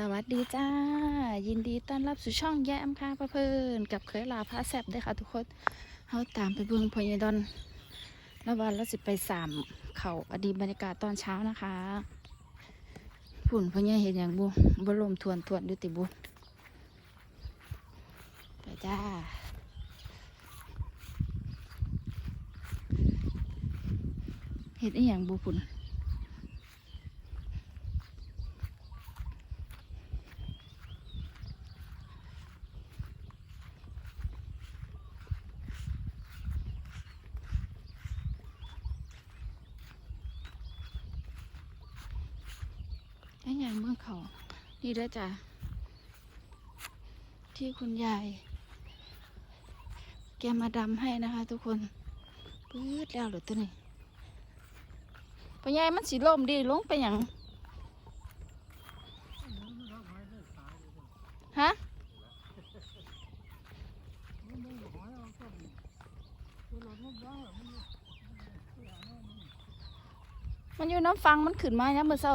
สวัสดีจ้า ยินดีต้อนรับสู่ช่องแย้มค่ะพะเพิ่นกับเคยลาพาแซบด้วยค่ะทุกคนเขาตามไปเบิ่งพญดอนแล้ววันเราสิบไปสามเขาอดีตบรรยากาศตอนเช้านะคะผุ่นพญเห็นอย่างบุบลมทวนทวนดูติบุไปจ้าเห็นอีหยังบุผุ่น ย่างเมื่อเขานี่ด้วยจ้ะที่คุณยาย แกมาดำให้นะคะ ทุกคนปื๊ดแล้วหรือตัวนี้ปยายมันสีลมดีลงไปอย่างฮะมันอยู่น้ำฟังมันขึ้นมาเนี่ยามมื่อเช้า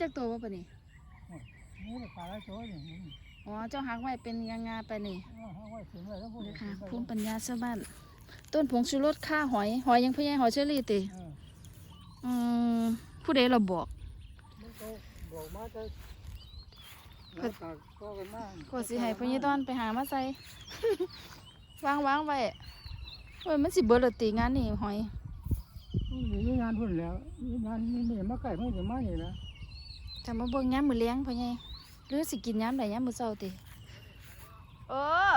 จักตัวบ่บ่นี่อ๋อเจ้าหักไว้เป็นงางาไปนี่นี่ค่ะภูมิปัญญาชาวบ้าน ต้นผงชูรสค่าหอย หอยยังเพื่อนไงหอยเชอรี่ติอืมผู้ใดเราบอกกดสิให้พญดอนไปหามาใส่วางวางไว้เฮ้ยมันสิเบิดและตีงานนี่หอยนี่งานพุ่นแล้วนี่งานนี่นี่มาไก่ไม่จะมานี่นะ จะมาเบิ่งย้ำมือเลี้ยงพะไงหรือสิกินย้ำใดย้ำมือเศร้าติเออ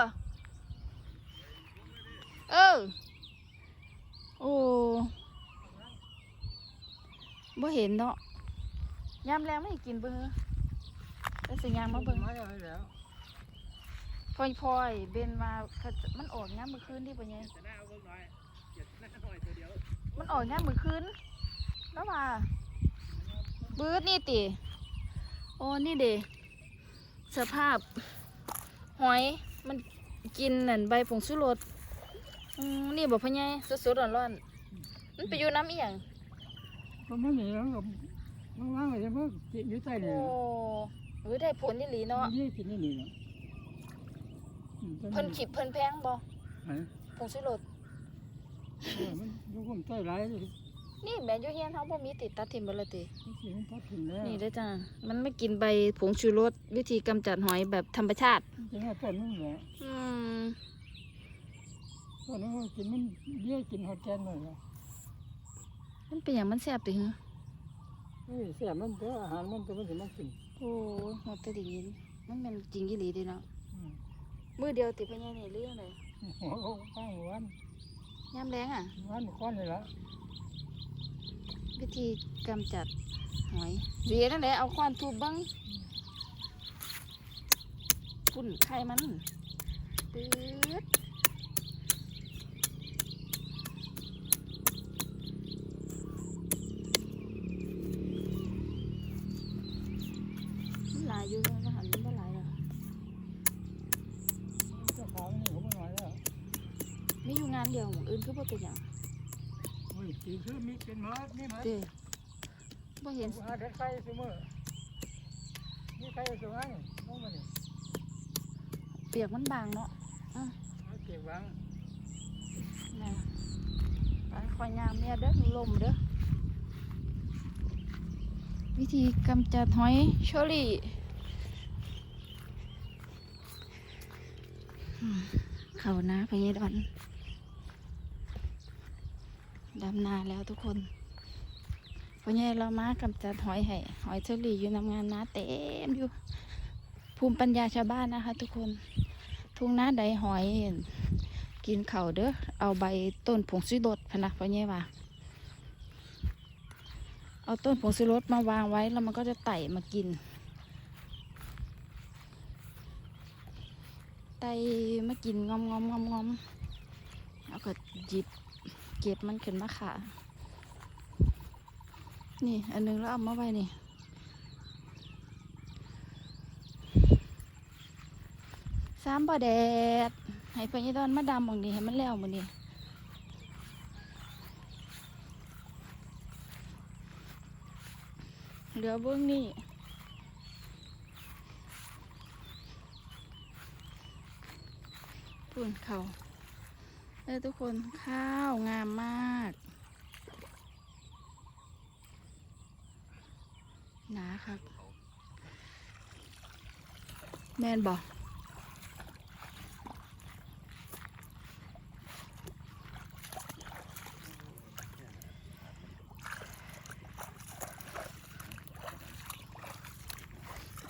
เออโอ้บ่เห็นเนาะย้ำแรงไม่ให้กินเบิ่งเด้อแล้วสิยางมาเบิ่งมาแล้วแล้วพลอยพลอยเบนมาเขาจะมันออกย้ำมือคืนที่ปะไงมันออกย้ำมือคืนแล้วว่าบืดนี่ติ โอ้นี่เดสภาพหอยมันกินนั่นใบผงชูรสอืมนี่บอกพ่อใหญ่สดๆร้อนๆมันไปอยู่น้ำอีหยังก็ไม่หนีแล้วก็มันว่างเลยมันกินอยู่ใต้โอ้นี่เฮ้ยได้ผลนี่หลีเนาะนี่กินนี่นี่เนาะเพิ่นขีบเพิ่นแพงบ่มันผงชูรสมันอยู่ผมใต้ไรเลย นี่แม่นอยู่เฮียนเฮาบ่มีติดตัดทิ่มเบิดเลยติกินทับถึงแล้วนี่ได้อจ้ามันไม่กินใบผงชูรสวิธีกำจัดหอยแบบธรรมชาติกินว่าต้นนั่นแหละอืมต้นนั้นกินมันเลี้ยกินหอดแกนเลยมันเป็นอย่างมันแซ่บติฮะเฮ้ยเสียมันเด้ออาหารมันตัวมันถึงมากินโอ้ยหัวแตะดินมันเป็นจริงอีหลีเดีเนาะมือเดียวติพะเนี่ยนี่เรื่องเลยหัวก็ข้างวันยามแรงอะวันก้อนนี่ละ วิธีกำจัดหอยเรียนั่นแหละเอาควานทูบบังปุ่นไข่มันปื๊ดมันหลายอยู่นะหันมันบ่หลายหรอกเจ้าของนี่ผมไม่ไหวแล้วมีอยู่งานเดียวหมู่อื่นคือบ่เป็นหยัง โอ้ยกินคือมีเป็นมัดนี่มัดเด้บ่เห็นหาเด็ดไข่เสมอนี่ไข่สวยน้องมันนี่เปียกมันบางเนาะเอาเก็บวางนะไปคอยยามเนี่ยเด้อลมเด้อวิธีกำจัดหอยเชอรี่อืมเขานะพญดอน ดำนาแล้วทุกคนพญเรามากำจัดหอยให้หอยเชอรี่อยู่นำงานนาเต็มอยู่ ภูมิปัญญาชาวบ้านนะคะ ทุกคนทุ่งนาใดหอยกินเข่าเด้อเอาใบต้นผงชูรสพะนะพ่อใหญ่ว่าเอาต้นผงชูรสมาวางไว้แล้วมันก็จะไต่มากิน ไต่มากินงอมงอมงอมงอมแล้วก็หยิบ ก็บมันขึ้นมาขานี่อันหนึงแล้วเอามาไว้นี่สามบ่แดด ให้พญดอนมาดำบางนี้ให้มันแล้วมันนี่เหลือเบื้องนี่ปุ่นเขา เออทุกคนข้าวงามมากหนาครับ แม่นบอก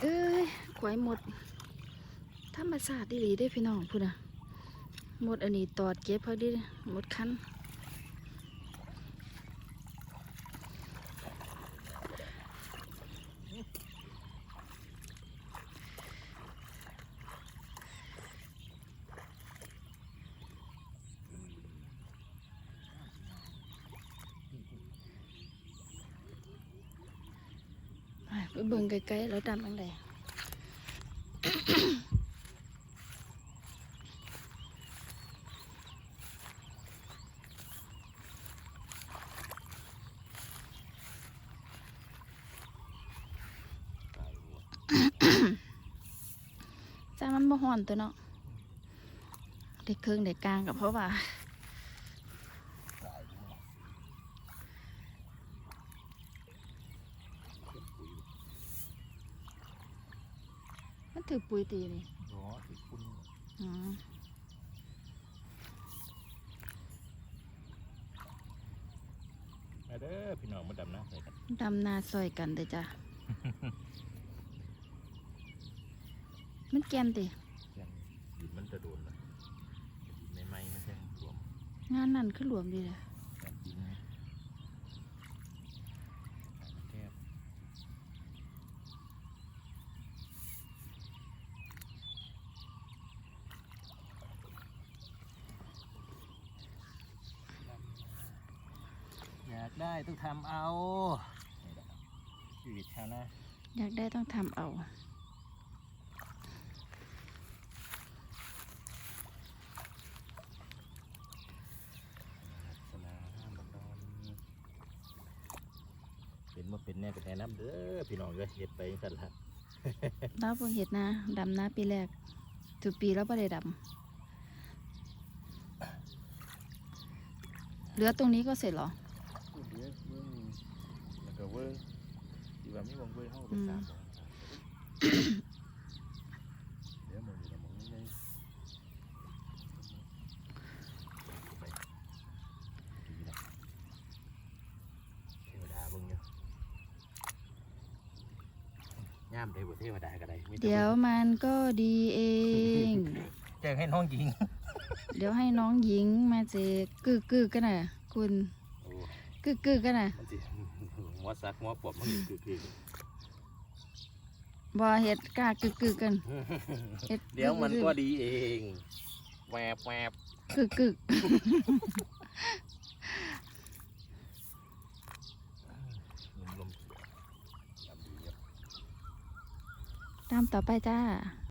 เอ้ยขวายหมด ธรรมศาสตร์ดีหลีได้พี่น้องพูดนะ หมดอันนี้ตอดเก็บพอดีหมดคันไปเบิ่งไกลๆแล้วดำอังใด จ้า มันบ่ฮ้อนตัวเนาะเด็กเครื่องเด็กกลางกับเพราะว่ามันถือปุ๋ยตีนี่อ๋อถือคุณอ๋อมาเด้อพี่น้องมาดำน้ำใส่กันดำนาซอยกันเด้อจ้ะ มันแกนติยังหยุดมันจะโดนนะในไม้ไม่ใช่รวมงานนั่นคือหลวมดีเลยการกินแคบอยากได้ต้องทำเอานี่แหละชีวิตชาวนาอยากได้ต้องทำเอา สนาห้ามดอนเป็ นมาเป็นแน่เป็นแน่น้ำเด้อพี่น้องเลยเห็ดไปสั่นละเราเพิ่งเห็ดนะดำนาปีแรกทุกปีแล้วไ่ได้ดำเหลือตรงนี้ก็เสร็จเหรอเดี๋ยวเบิ้งแล้วก็เบิ้งที่ว่ามีวงเบิ้งเข้าไปสามวงเดี๋ยวมึงเดี๋ยวมึงนี่เลยไปดีนะเทวดาเบิ้งอยู่ ย่ามได้บ่เทวดาก็ได้มีแต่เดี๋ยวมันก็ดีเองแจ้งให้น้องหญิงเดี๋ยวให้น้องหญิงมาเจกึกกึกกันน่ะ คุณโอ้กึกกึกกันน่ะมันสิหัวซักหัวปวดมันอยู่คือบอเห็ดกล้ากึกกึกกันเฮ็ดเดี๋ยวมันก็ดีเองแวบแวบกึกกึก ลมลมดีเยอะ ตามต่อไปจ้า